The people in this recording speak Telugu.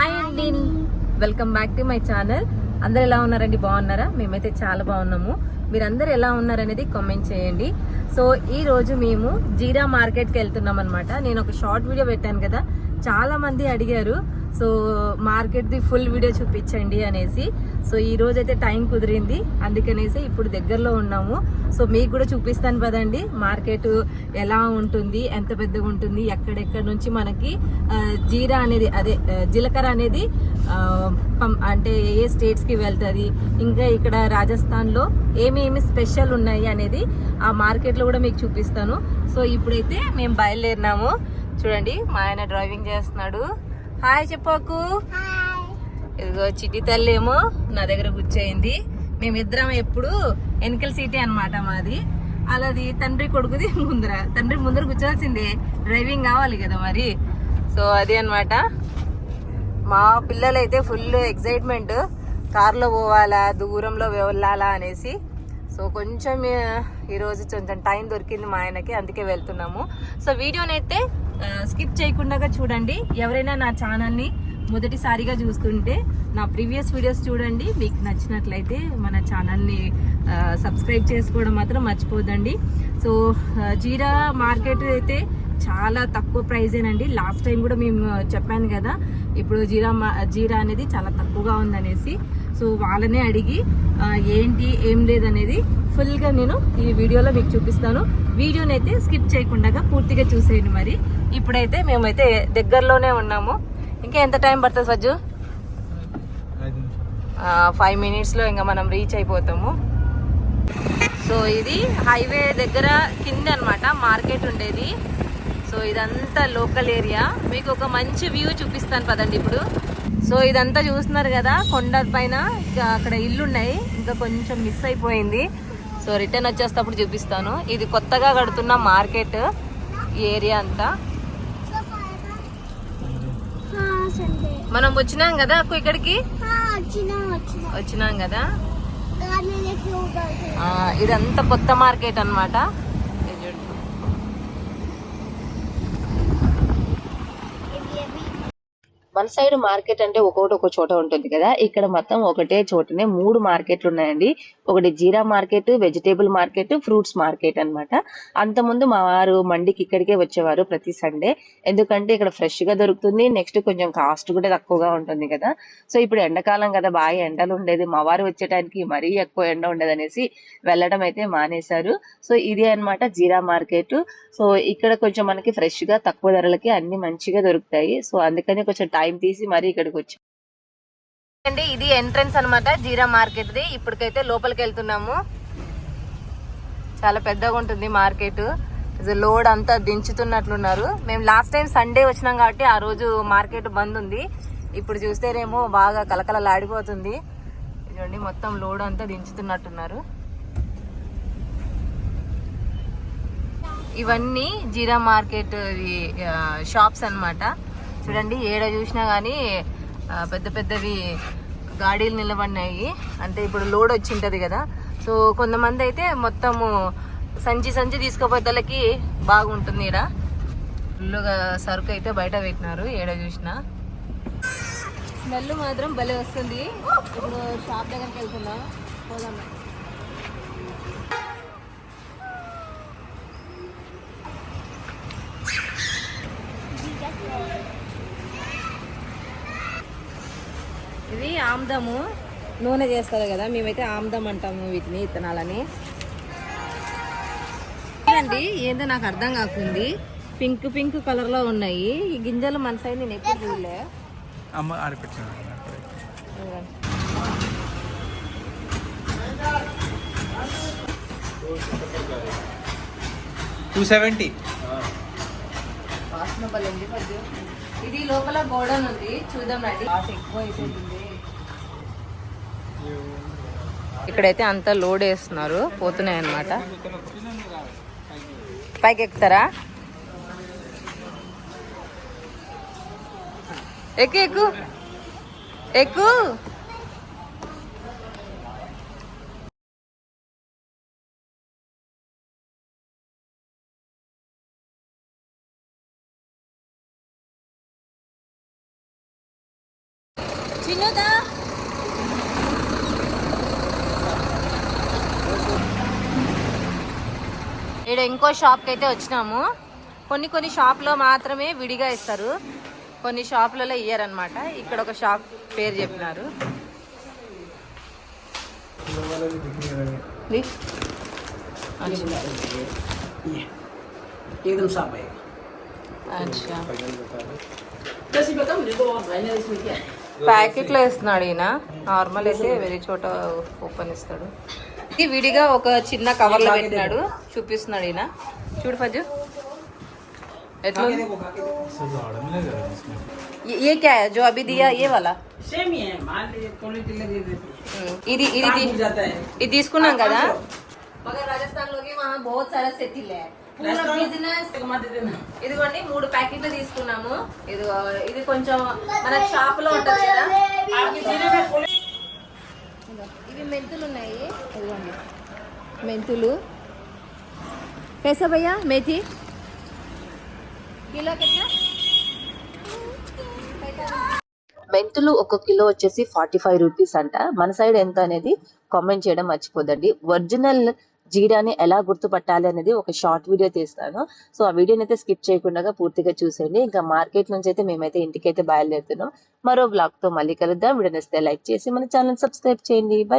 హాయ్ అండి. Welcome back to my channel. అందరు ఎలా ఉన్నారండి? బాగున్నారా? మేమైతే చాలా బాగున్నాము. మీరందరూ ఎలా ఉన్నారనేది కామెంట్ చేయండి. సో ఈ రోజు మేము జీరా మార్కెట్కి వెళ్తున్నాం అనమాట నేను ఒక షార్ట్ వీడియో పెట్టాను కదా. చాలా మంది అడిగారు సో మార్కెట్ది ఫుల్ వీడియో చూపించండి అనేసి. సో ఈ రోజైతే టైం కుదిరింది అందుకనేసి ఇప్పుడు దగ్గరలో ఉన్నాము. సో మీకు కూడా చూపిస్తాను పదండి మార్కెట్ ఎలా ఉంటుంది ఎంత పెద్దగా ఉంటుంది ఎక్కడెక్కడ నుంచి మనకి జీరా అనేది అదే జీలకర్ర అనేది పం- అంటే ఏ ఏ స్టేట్స్కి వెళ్తుంది ఇంకా ఇక్కడ రాజస్థాన్లో ఏమేమి స్పెషల్ ఉన్నాయి అనేది ఆ మార్కెట్లో కూడా మీకు చూపిస్తాను. సో ఇప్పుడైతే మేము బయలుదేరినాము. చూడండి మా ఆయన డ్రైవింగ్ చేస్తున్నాడు. హాయ్ చెప్పకు. ఇదిగో చిట్టి తల్లి ఏమో నా దగ్గర కూర్చోయింది. మేమిద్దరం ఎప్పుడు వెనకల సీటే అన్నమాట మాది. అలాది తండ్రి కొడుకుది ముందర. తండ్రి ముందర కూర్చోవాల్సిందే. డ్రైవింగ్ కావాలి కదా మరి. సో అది అన్నమాట. మా పిల్లలైతే ఫుల్ ఎక్సైట్మెంట్. కార్లో పోవాలా దూరంలో వెళ్ళాలా అనేసి. సో కొంచెం ఈరోజు కొంచెం టైం దొరికింది మా ఆయనకి అందుకే వెళ్తున్నాము. సో వీడియోనైతే స్కిప్ చేయకుండా చూడండి. ఎవరైనా నా ఛానల్ని మొదటిసారిగా చూస్తుంటే నా ప్రీవియస్ వీడియోస్ చూడండి. మీకు నచ్చినట్లయితే మన ఛానల్ని సబ్స్క్రైబ్ చేసుకోవడం మాత్రం మర్చిపోదండి సో జీరా మార్కెట్ అయితే చాలా తక్కువ ప్రైజేనండి లాస్ట్ టైం కూడా మేము చెప్పాను కదా ఇప్పుడు జీరా మా- జీరా అనేది చాలా తక్కువగా ఉందనేసి. సో వాళ్ళనే అడిగి ఏంటి ఏం లేదనేది ఫుల్గా నేను ఈ వీడియోలో మీకు చూపిస్తాను. వీడియోని అయితే స్కిప్ చేయకుండా పూర్తిగా చూసేయండి మరి. ఇప్పుడైతే మేమైతే దగ్గరలోనే ఉన్నాము. ఇంకా ఎంత టైం పడుతుంది సజ్జు? ఫైవ్ మినిట్స్లో ఇంకా మనం రీచ్ అయిపోతాము. సో ఇది హైవే దగ్గర కింద అన్నమాట మార్కెట్ ఉండేది. సో ఇదంతా లోకల్ ఏరియా మీకు ఒక మంచి వ్యూ చూపిస్తాను పదండి ఇప్పుడు. సో ఇదంతా చూస్తున్నారు కదా కొండ పైన ఇంకా అక్కడ ఇల్లు ఉన్నాయి. ఇంకా కొంచెం మిస్ అయిపోయింది. సో రిటర్న్ వచ్చేటప్పుడు చూపిస్తాను. ఇది కొత్తగా కడుతున్న మార్కెట్ ఈ ఏరియా అంతా సండే మనం వచ్చినాం కదా అక్కు ఇక్కడికి? వచ్చిన కదా? ఇదంతా కొత్త మార్కెట్ అనమాట మన సైడ్ మార్కెట్ అంటే ఒక్కొక్కటి ఒక చోట ఉంటుంది కదా. ఇక్కడ మొత్తం ఒకటే చోటనే మూడు మార్కెట్లు ఉన్నాయండి. ఒకటి జీరా market vegetable market fruits market అన్నమాట. అంతకుముందు మా వారు మండికి ఇక్కడికే వచ్చేవారు ప్రతి సండే. ఎందుకంటే ఇక్కడ ఫ్రెష్గా దొరుకుతుంది. నెక్స్ట్ కొంచెం కాస్ట్ కూడా తక్కువగా ఉంటుంది కదా. సో ఇప్పుడు ఎండాకాలం కదా. బాగా ఎండలు ఉండేది. మా వారు వచ్చేటానికి మరీ ఎక్కువ ఎండ ఉండదు అనేసి వెళ్ళడం అయితే మానేశారు. సో ఇది అన్నమాట జీరా మార్కెట్. సో ఇక్కడ కొంచెం మనకి ఫ్రెష్గా తక్కువ ధరలకి అన్ని మంచిగా దొరుకుతాయి. సో అందుకని కొంచెం టైం తీసి మరీ ఇక్కడికి వచ్చి అండి ఇది ఎంట్రన్స్ అన్నమాట జీరా మార్కెట్ ది ఇప్పటికైతే లోపలికి వెళ్తున్నాము. చాలా పెద్దగా ఉంటుంది మార్కెట్. లోడ్ అంతా దించుతున్నట్లున్నారు. మేము లాస్ట్ టైం సండే వచ్చినాం కాబట్టి ఆ రోజు మార్కెట్ బంద్ ఉంది. ఇప్పుడు చూస్తేనేమో బాగా కలకలలాడిపోతుంది చూడండి మొత్తం లోడ్ అంతా దించుతున్నట్టున్నారు. ఇవన్నీ జీరా మార్కెట్ షాప్స్ అన్నమాట. చూడండి ఏడ చూసినా కానీ పెద్ద పెద్దవి గాడీలు నిలబడినాయి. అంటే ఇప్పుడు లోడ్ వచ్చింటది కదా. సో కొంతమంది అయితే మొత్తము సంచి సంచి తీసుకుపోతలకి బాగుంటుంది ఈడ. ఫుల్గా సరుకు అయితే బయట పెట్టినారు ఏడ చూసినా. స్మెల్ మాత్రం భలే వస్తుంది. ఇప్పుడు షాప్ దగ్గరికి వెళ్తున్నా పోదాం ఇది ఆమ్దము నూనె చేస్తారు కదా మేమైతే ఆమ్దం అంటాము వీటిని ఇత్తనాలని. అండి ఏందో నాకు అర్థం కాకుంది. పింక్ పింక్ కలర్లో ఉన్నాయి. ఈ గింజలు మన సైడ్ నేను ఎప్పుడు చూడలే. అమ్మ ఆడిపించాను టూ సెవెంటీ. ఇది లోపల గోడౌన్ ఉంది. చూద్దాం రండి. ఎక్కువ అయిపోతుంది ఇక్కడైతే అంతా లోడ్ వేస్తున్నారు. పోతున్నాయి అన్నమాట. పైకి ఎక్కుతారా? ఎక్కు ఎక్కు ఎక్కు. చిన్నదా? ఇక్కడ ఇంకో షాప్కి అయితే వచ్చినాము. కొన్ని కొన్ని షాప్లో మాత్రమే విడిగా ఇస్తారు. కొన్ని షాపులలో ఇయ్యారనమాట ఇక్కడ ఒక షాప్ పేరు చెప్పినారు. ప్యాకెట్లో వేస్తున్నాడు ఈయన. నార్మల్ అయితే వేరే చోట ఓపెన్ ఇస్తాడు. ప్రతి విడిగా ఒక చిన్న కవర్లో పెట్టినాడు. చూపిస్తున్నాడు ఈయన. చూడు ఫజు. ఏ క్యా జో అభి దియా ఏ వాళ్ళ? ఇది ఇది ఇది తీసుకున్నాం కదా? मगर राजस्थान लोग वहाँ बहुत सारा सेटिल ఇదిగోండి మూడు ప్యాకెట్లు తీసుకున్నాము. ఇది ఇది కొంచెం మన షాప్లో ఉంటది కదా? ఇవి మెంతులు ఉన్నాయి. ఇదిగోండి. మెంతులు. పెసభయ్య మేతి. కిలో మెంతులు ఒక కిలో వచ్చేసి ఫార్టీ ఫైవ్ రూపీస్ అంట. మన సైడ్ ఎంత అనేది కామెంట్ చేయడం మర్చిపోదండి ఒరిజినల్ జీరాని ఎలా గుర్తుపట్టాలి అనేది ఒక షార్ట్ వీడియో తీస్తాను. సో ఆ వీడియోని అయితే స్కిప్ చేయకుండా పూర్తిగా చూసేయండి. ఇంకా మార్కెట్ నుంచి అయితే మేమైతే ఇంటికైతే బయలుదేరుతున్నాం. మరో బ్లాగ్తో మళ్ళీ కలుద్దాం. వీడియో నచ్చితే లైక్ చేసి మన ఛానల్ సబ్స్క్రైబ్ చేయండి. బై